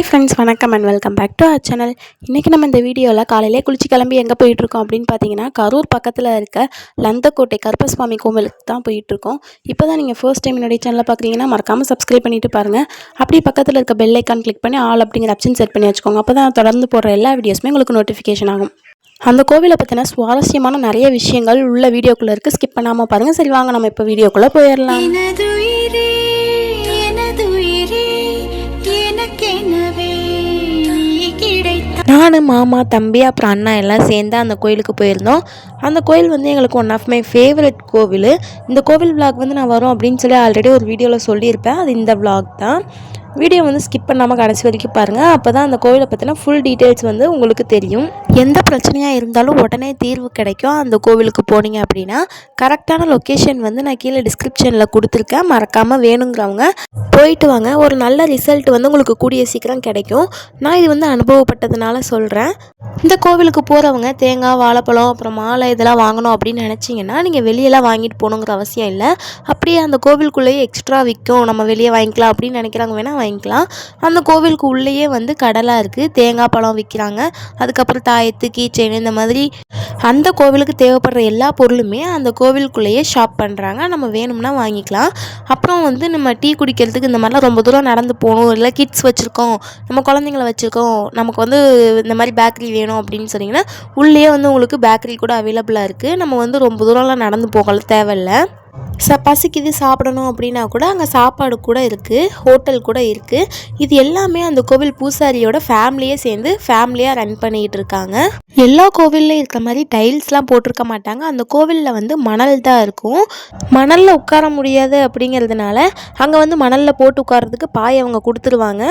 Hi friends வணக்கம் and welcome back to our channel இன்றைக்கி நம்ம இந்த வீடியோவில் காலையிலே குளிச்சு கிளம்பி எங்கே போயிட்டுருக்கோம் அப்படின்னு பார்த்தீங்கன்னா கரூர் பக்கத்தில் இருக்க லந்தக்கோட்டை கருப்பசுவாமி கோவிலுக்கு தான் போயிட்டுருக்கோம். இப்போ தான் நீங்கள் ஃபர்ஸ்ட் டைம் என்னுடைய சேனலில் பார்க்குறீங்கன்னா மறக்காமல் சப்ஸ்கிரைப் பண்ணிட்டு பாருங்கள் அப்படியே பக்கத்தில் இருக்க பெல் ஐக்கான் கிளிக் பண்ணி ஆல் அப்படிங்கிற ஆப்ஷன் செட் பண்ணி வச்சுக்கோங்க. அப்போ தான் தொடர்ந்து போடுற எல்லா வீடியோஸுமே உங்களுக்கு நோட்டிஃபிகேஷன் ஆகும். அந்த கோவிலை பற்றின சுவாரஸ்யமான நிறைய விஷயங்கள் உள்ள வீடியோக்குள்ளே இருக்குது ஸ்கிப் பண்ணாமல் பாருங்கள் சரி வாங்க நம்ம இப்போ வீடியோக்குள்ளே போயிடலாம். நான் மாமா தம்பி அப்புறம் அண்ணா எல்லாம் சேர்ந்து அந்த கோயிலுக்கு போயிருந்தோம். அந்த கோயில் வந்து எங்களுக்கு ஒன் ஆஃப் மை ஃபேவரட் கோவில். இந்த கோவில் விளாக் வந்து நான் வரும் அப்படின்னு சொல்லி ஆல்ரெடி ஒரு வீடியோவில் சொல்லியிருப்பேன். அது இந்த விளாக் தான். வீடியோ வந்து ஸ்கிப் பண்ணாமல் கடைசி வரைக்கும் பாருங்கள் அப்போ தான் அந்த கோவிலை பற்றின ஃபுல் டீட்டெயில்ஸ் வந்து உங்களுக்கு தெரியும். எந்த பிரச்சனையாக இருந்தாலும் உடனே தீர்வு கிடைக்கும். அந்த கோவிலுக்கு போனீங்க அப்படின்னா கரெக்டான லொக்கேஷன் வந்து நான் கீழே டிஸ்கிரிப்ஷனில் கொடுத்துருக்கேன். மறக்காமல் வேணுங்கிறவங்க போயிட்டு வாங்க. ஒரு நல்ல ரிசல்ட் வந்து உங்களுக்கு கூடிய சீக்கிரம் கிடைக்கும். நான் இது வந்து அனுபவப்பட்டதுனால சொல்கிறேன் இந்த கோவிலுக்கு போகிறவங்க தேங்காய் வாழைப்பழம் அப்புறம் மாலை இதெல்லாம் வாங்கணும் அப்படின்னு நினச்சிங்கன்னா நீங்கள் வெளியெல்லாம் வாங்கிட்டு போகணுங்கிற அவசியம் இல்லை. அப்படியே அந்த கோவிலுக்குள்ளேயே எக்ஸ்ட்ரா விற்கும். நம்ம வெளியே வாங்கிக்கலாம் அப்படின்னு நினைக்கிறாங்க வேணால் வாங்கிக்கலாம். அந்த கோவிலுக்கு உள்ளேயே வந்து கடலாக இருக்குது தேங்காய் பழம் விற்கிறாங்க அதுக்கப்புறம் தாயத்து கீச்செயின் இந்த மாதிரி அந்த கோவிலுக்கு தேவைப்படுற எல்லா பொருளுமே அந்த கோவிலுக்குள்ளேயே ஷாப் பண்ணுறாங்க நம்ம வேணும்னா வாங்கிக்கலாம். அப்புறம் வந்து நம்ம டீ குடிக்கிறதுக்கு இந்த மாதிரிலாம் ரொம்ப தூரம் நடந்து போகணும். இல்லை கிட்ஸ் வச்சுருக்கோம். நம்ம குழந்தைங்கள வச்சுருக்கோம். நமக்கு வந்து இந்த மாதிரி பேக்கரி வேணும் அப்படின்னு சொன்னிங்கன்னா உள்ளேயே வந்து உங்களுக்கு பேக்கரி கூட அவைலபிளாக இருக்குது நம்ம வந்து ரொம்ப தூரம்லாம் நடந்து போகல தேவையில்ல. ச பசிக்குது சாப்பிடணும் அப்படின்னா கூட அங்கே சாப்பாடு கூட இருக்குது ஹோட்டல் கூட இருக்குது இது எல்லாமே அந்த கோவில் பூசாரியோட ஃபேமிலியே சேர்ந்து ஃபேமிலியாக ரன் பண்ணிகிட்டு இருக்காங்க. எல்லா கோவில்லையும் இருக்கிற மாதிரி டைல்ஸ்லாம் போட்டிருக்க மாட்டாங்க. அந்த கோவிலில் வந்து மணல் தான் இருக்கும். மணலில் உட்கார முடியாது அப்படிங்கிறதுனால அங்கே வந்து மணலில் போட்டு உட்கார்றதுக்கு பாய் அவங்க கொடுத்துருவாங்க.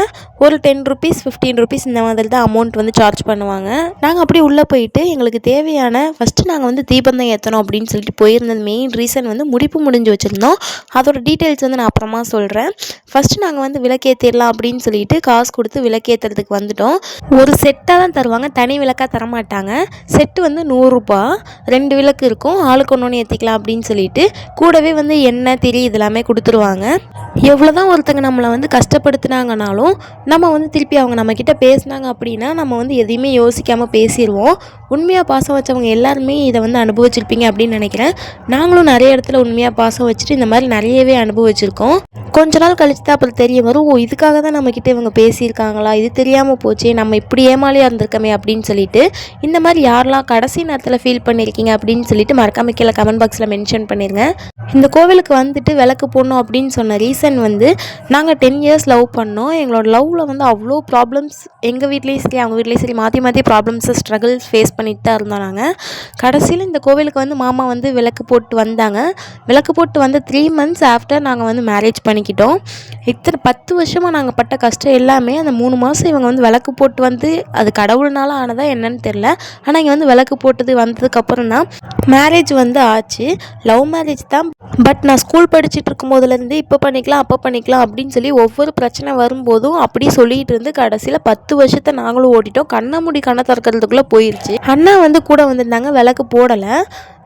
ஒரு டென் ருபீஸ் ஃபிஃப்டீன் ருபீஸ் இந்த மாதிரி தான் அமௌண்ட் வந்து சார்ஜ் பண்ணுவாங்க. நாங்கள் அப்படியே உள்ளே போயிட்டு எங்களுக்கு தேவையான ஃபஸ்ட்டு நாங்கள் வந்து தீபந்தம் ஏற்றணும் அப்படின்னு சொல்லிட்டு போயிருந்தது மெயின் ரீசன் வந்து படிப்பு முடிஞ்சு வச்சுருந்தோம். அதோட டீட்டெயில்ஸ் வந்து நான் அப்புறமா சொல்கிறேன் ஃபஸ்ட்டு நாங்கள் வந்து விளக்கேற்றிடலாம் அப்படின்னு சொல்லிட்டு காசு கொடுத்து விளக்கேற்றுறதுக்கு வந்துட்டோம். ஒரு செட்டாக தான் தருவாங்க. தனி விளக்காக தரமாட்டாங்க. செட்டு வந்து நூறுரூபா ரெண்டு விளக்கு இருக்கும். ஆளுக்கு ஒன்று ஒன்று ஏற்றிக்கலாம் அப்படின்னு சொல்லிட்டு கூடவே வந்து எண்ணெய் திரி இதெல்லாமே கொடுத்துருவாங்க. எவ்வளோ தான் ஒருத்தங்க நம்மளை வந்து கஷ்டப்படுத்துனாங்கனாலும் நம்ம வந்து திருப்பி அவங்க நம்மக்கிட்ட பேசுனாங்க அப்படின்னா நம்ம வந்து எதையுமே யோசிக்காமல் பேசிடுவோம் உண்மையாக பாசம் வச்சவங்க எல்லாருமே இதை வந்து அனுபவிச்சிருப்பீங்க அப்படின்னு நினைக்கிறேன். நாங்களும் நிறைய இடத்துல உண்மையாக பாசம் வச்சுட்டு இந்த மாதிரி நிறையவே அனுபவிச்சிருக்கோம். கொஞ்ச நாள் கழிச்சு தான் அப்புறம் தெரிய வரும். ஓ இதுக்காக தான் நம்மக்கிட்ட இவங்க பேசியிருக்காங்களா? இது தெரியாமல் போச்சே நம்ம இப்படி ஏமாலியாக இருந்திருக்கமே அப்படின்னு சொல்லிட்டு இந்த மாதிரி யாரெல்லாம் கடைசி நேரத்தில் ஃபீல் பண்ணியிருக்கீங்க அப்படின்னு சொல்லிட்டு மறக்காம கீழே கமெண்ட் பாக்ஸில் மென்ஷன் பண்ணிடுங்க இந்த கோவிலுக்கு வந்துட்டு விளக்கு போடணும் அப்படின்னு சொன்ன ரீசன் வந்து நாங்கள் டென் இயர்ஸ் லவ் பண்ணோம். எங்களோட லவ்வில் வந்து அவ்வளோ ப்ராப்ளம்ஸ் எங்கள் வீட்லேயும் சரி அவங்க வீட்லேயும் சரி மாற்றி மாற்றி ப்ராப்ளம்ஸை ஸ்ட்ரகிள்ஸ் ஃபேஸ் பண்ணிட்டு தான் இருந்தோம் நாங்கள் கடைசியில் இந்த கோவிலுக்கு வந்து மாமா வந்து விளக்கு போட்டு வந்தாங்க. விளக்கு போட்டு வந்து த்ரீ மந்த்ஸ் ஆஃப்டர் நாங்கள் வந்து மேரேஜ் பண்ணிக்கிட்டோம். இத்தனை பத்து வருஷமாக நாங்கள் பட்ட கஷ்டம் எல்லாமே அந்த மூணு மாதம் இவங்க வந்து விளக்கு போட்டு வந்து அது கடவுள்னால ஆனதா என்னன்னு தெரில ஆனால் இங்கே வந்து விளக்கு போட்டது வந்ததுக்கப்புறம் தான் மேரேஜ் வந்து ஆச்சு. லவ் மேரேஜ் தான். பட் நான் ஸ்கூல் படிச்சுட்டு இருக்கும்போதுலேருந்து இப்போ பண்ணிக்கலாம் அப்போ பண்ணிக்கலாம் அப்படின்னு சொல்லி ஒவ்வொரு பிரச்சனை வரும்போதும் அப்படியே சொல்லிட்டு இருந்து கடைசியில் பத்து வருஷத்தை நாங்களும் ஓட்டிட்டோம் கண்ணை மூடி கண்ணை திறக்கிறதுக்குள்ளே போயிடுச்சு அண்ணா வந்து கூட வந்திருந்தாங்க விளக்கு போடலை.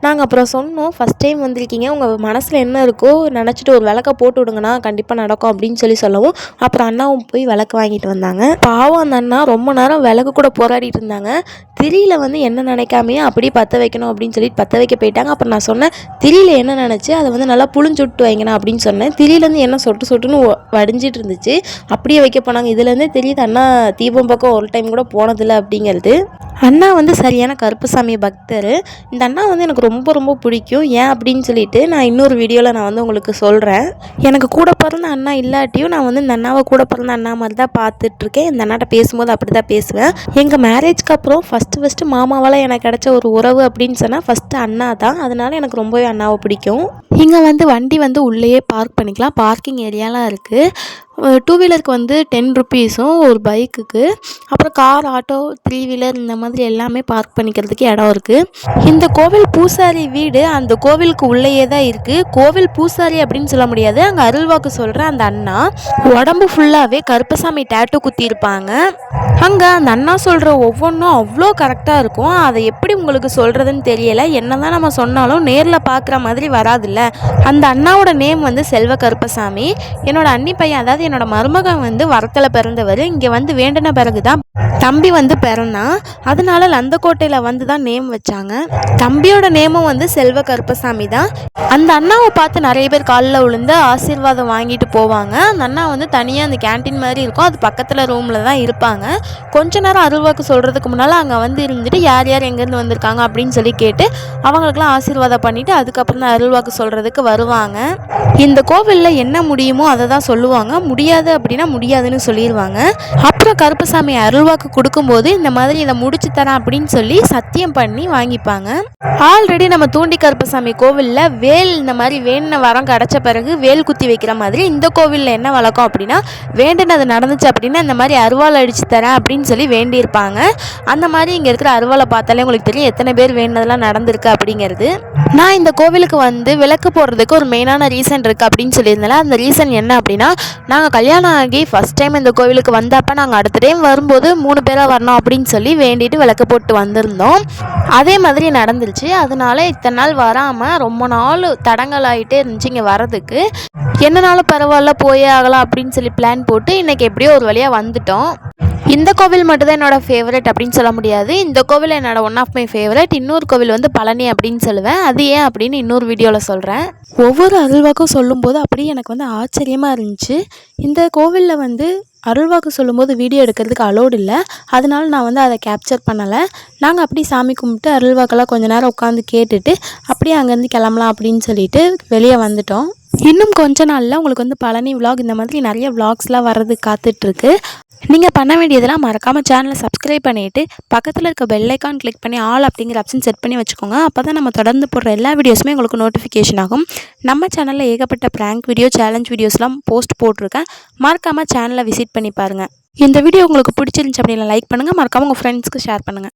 நாங்கள் அப்புறம் சொன்னோம் ஃபஸ்ட் டைம் வந்திருக்கீங்க. உங்கள் மனசில் என்ன இருக்கோ நினச்சிட்டு ஒரு விளக்க போட்டு விடுங்கண்ணா. கண்டிப்பாக நடக்கும் அப்படின்னு சொல்லி சொல்லவும் அப்புறம் அண்ணாவும் போய் விளக்கு வாங்கிட்டு வந்தாங்க. பாவம் அந்த அண்ணா ரொம்ப நேரம் விளக்கு கூட போராடிட்டு இருந்தாங்க. திரியில் வந்து என்ன நினைக்காமையே அப்படியே பற்ற வைக்கணும் அப்படின்னு சொல்லிட்டு பற்ற வைக்க போயிட்டாங்க. அப்புறம் நான் சொன்னேன் திரியில் என்ன நினச்சி அதை வந்து நல்லா புளிஞ்சுட்டு வைங்கண்ணா அப்படின்னு சொன்னேன். திரியிலேருந்து என்ன சொட்டு சொட்டுன்னு ஒ- வடிஞ்சிட்டு இருந்துச்சு. அப்படியே வைக்க போனாங்க. இதுலேருந்தே தெரியுது அண்ணா தீபம் பக்கம் ஒரு டைம் கூட போனதில்லை அப்படிங்கிறது. அண்ணா வந்து சரியான கருப்புசாமி பக்தர். இந்த அண்ணா வந்து எனக்கு ரொம்ப ரொம்ப பிடிக்கும். ஏன் அப்படின்னு சொல்லிட்டு நான் இன்னொரு வீடியோவில் நான் வந்து உங்களுக்கு சொல்கிறேன் எனக்கு கூட பிறந்த அண்ணா இல்லாட்டியும் நான் வந்து இந்த அண்ணாவை கூட பிறந்த அண்ணா மாதிரி தான் பார்த்துட்ருக்கேன். இந்த அண்ணாட்ட பேசும்போது அப்படி தான் பேசுவேன் எங்கள் மேரேஜ்க்கு அப்புறம் ஃபஸ்ட்டு ஃபஸ்ட்டு மாமாவால் எனக்கு கிடைச்ச ஒரு உறவு அப்படின்னு சொன்னால் ஃபஸ்ட்டு அண்ணா தான். அதனால எனக்கு ரொம்பவே அண்ணாவை பிடிக்கும். இங்கே வந்து வண்டி வந்து உள்ளேயே பார்க் பண்ணிக்கலாம். பார்க்கிங் ஏரியாலாம் இருக்குது டூ வீலருக்கு வந்து டென் ருப்பீஸும் ஒரு பைக்குக்கு அப்புறம் கார் ஆட்டோ த்ரீ வீலர் இந்த மாதிரி எல்லாமே பார்க் பண்ணிக்கிறதுக்கு இடம் இருக்குது இந்த கோவில் பூசாரி வீடு அந்த கோவிலுக்கு உள்ளேயே தான் இருக்குது கோவில் பூசாரி அப்படின்னு சொல்ல முடியாது. அங்கே அருள்வாக்கு சொல்கிற அந்த அண்ணா உடம்பு ஃபுல்லாகவே கருப்பசாமி டேட்டு குத்தியிருப்பாங்க. அங்கே அந்த அண்ணா சொல்கிற ஒவ்வொன்றும் அவ்வளோ கரெக்டாக இருக்கும். அதை எப்படி உங்களுக்கு சொல்கிறதுன்னு தெரியலை. என்ன தான் நம்ம சொன்னாலும் நேரில் பார்க்குற மாதிரி வராதுல்ல. அந்த அண்ணாவோட நேம் வந்து செல்வ கருப்பசாமி. என்னோட அண்ணி பையன் அதாவது என்னோட மருமகன் வந்து வரத்தில் பிறந்தவர். இங்கே வந்து வேண்டின பிறகு தான் தம்பி வந்து பிறந்தான் அதனால லந்தக்கோட்டையில் வந்து தான் நேம் வச்சாங்க. தம்பியோட நேமும் வந்து செல்வ கருப்பசாமி தான். அந்த அண்ணாவை பார்த்து நிறைய பேர் காலில் விழுந்து ஆசீர்வாதம் வாங்கிட்டு போவாங்க. அந்த அண்ணா வந்து தனியாக அந்த கேண்டீன் மாதிரி இருக்கும். அது பக்கத்தில் ரூமில் தான் இருப்பாங்க. கொஞ்ச நேரம் அருள்வாக்கு சொல்கிறதுக்கு முன்னால் அங்கே வந்து இருந்துட்டு யார் யார் எங்கேருந்து வந்திருக்காங்க? அப்படின்னு சொல்லி கேட்டு அவங்களுக்குலாம் ஆசீர்வாதம் பண்ணிவிட்டு அதுக்கப்புறம் தான் அருள்வாக்கு சொல்கிறதுக்கு வருவாங்க. இந்த கோவிலில் என்ன முடியுமோ அதை தான் சொல்லுவாங்க. முடியாது அப்படின்னா முடியாதுன்னு சொல்லிடுவாங்க அப்புறம் கருப்பசாமி அருள்வாக்கு கொடுக்கும்போது இந்த மாதிரி இதை முடிச்சு தரேன் அப்படின்னு சொல்லி சத்தியம் பண்ணி வாங்கிப்பாங்க. ஆல்ரெடி நம்ம தூண்டி கருப்பசாமி கோவிலில் வேல் இந்த மாதிரி வேண்டின வரம் கிடச்ச பிறகு வேல் குத்தி வைக்கிற மாதிரி இந்த கோவிலில் என்ன வழக்கம் அப்படின்னா வேண்டினது நடந்துச்சு அப்படின்னா இந்த மாதிரி அருவாள் அடிச்சு தரேன் அப்படின்னு சொல்லி வேண்டியிருப்பாங்க. அந்த மாதிரி இங்கே இருக்கிற அருவாளை பார்த்தாலே உங்களுக்கு தெரியும் எத்தனை பேர் வேண்டினதெல்லாம் நடந்திருக்கு அப்படிங்கிறது. நான் இந்த கோவிலுக்கு வந்து விளக்கு போடுறதுக்கு ஒரு மெயினான ரீசன் இருக்குது அப்படின்னு சொல்லியிருந்தேன் அந்த ரீசன் என்ன அப்படின்னா நாங்கள் கல்யாணம் ஆகி ஃபஸ்ட் டைம் இந்த கோவிலுக்கு வந்தப்போ நாங்கள் அடுத்த டைம் வரும்போது மூணு பேராக வரணும் அப்படின்னு சொல்லி வேண்டிட்டு விளக்கு போட்டு வந்திருந்தோம். அதே மாதிரி நடந்துருச்சு. அதனால இத்தனை நாள் வராமல் ரொம்ப நாள் தடங்கள் ஆகிட்டே இருந்துச்சு இங்கே வரதுக்கு என்னனாலும் பரவாயில்ல போயே ஆகலாம் அப்படின்னு சொல்லி பிளான் போட்டு இன்றைக்கி எப்படியோ ஒரு வழியாக வந்துட்டோம். இந்த கோவில் மட்டும்தான் என்னோட ஃபேவரட் அப்படின்னு சொல்ல முடியாது. இந்த கோவில் என்னோட ஒன் ஆஃப் மை ஃபேவரட் இன்னொரு கோவில் வந்து பழனி அப்படின்னு சொல்லுவேன். அது ஏன் அப்படின்னு இன்னொரு வீடியோவில் சொல்கிறேன் ஒவ்வொரு அருள்வாக்கும் சொல்லும்போது அப்படியே எனக்கு வந்து ஆச்சரியமாக இருந்துச்சு. இந்த கோவிலில் வந்து அருள்வாக்கு சொல்லும்போது வீடியோ எடுக்கிறதுக்கு அலோடு இல்லை. அதனால நான் வந்து அதை கேப்சர் பண்ணலை. நாங்கள் அப்படியே சாமி கும்பிட்டு அருள்வாக்கெல்லாம் கொஞ்ச நேரம் உட்காந்து கேட்டுட்டு அப்படியே அங்கேருந்து கிளம்பலாம் அப்படின்னு சொல்லிட்டு வெளியே வந்துட்டோம். இன்னும் கொஞ்ச நாளில் உங்களுக்கு வந்து பழனி விலாக் இந்த மாதிரி நிறைய விலாக்ஸ்லாம் வர்றது காத்துட்ருக்கு. நீங்கள் பண்ண வேண்டியதெல்லாம் மறக்காமல் சேனலை சப்ஸ்கிரைப் பண்ணிவிட்டு பக்கத்தில் இருக்க பெல்லைக்கான் கிளிக் பண்ணி ஆல் அப்படிங்கிற ஆப்ஷன் செட் பண்ணி வச்சுக்கோங்க. அப்போ தான் நம்ம தொடர்ந்து போடுற எல்லா வீடியோஸுமே உங்களுக்கு நோட்டிஃபிகேஷன் ஆகும். நம்ம சேனலில் ஏகப்பட்ட ப்ராங்க் வீடியோ சேலஞ்ச் வீடியோஸ்லாம் போஸ்ட் போட்டிருக்கேன். மறக்காமல் சேனலை விசிட் பண்ணி பாருங்கள் இந்த வீடியோ உங்களுக்கு பிடிச்சிருந்துச்சு அப்படின்னா லைக் பண்ணுங்கள் மறக்காமல் உங்கள் ஃப்ரெண்ட்ஸ்க்கு ஷேர் பண்ணுங்கள்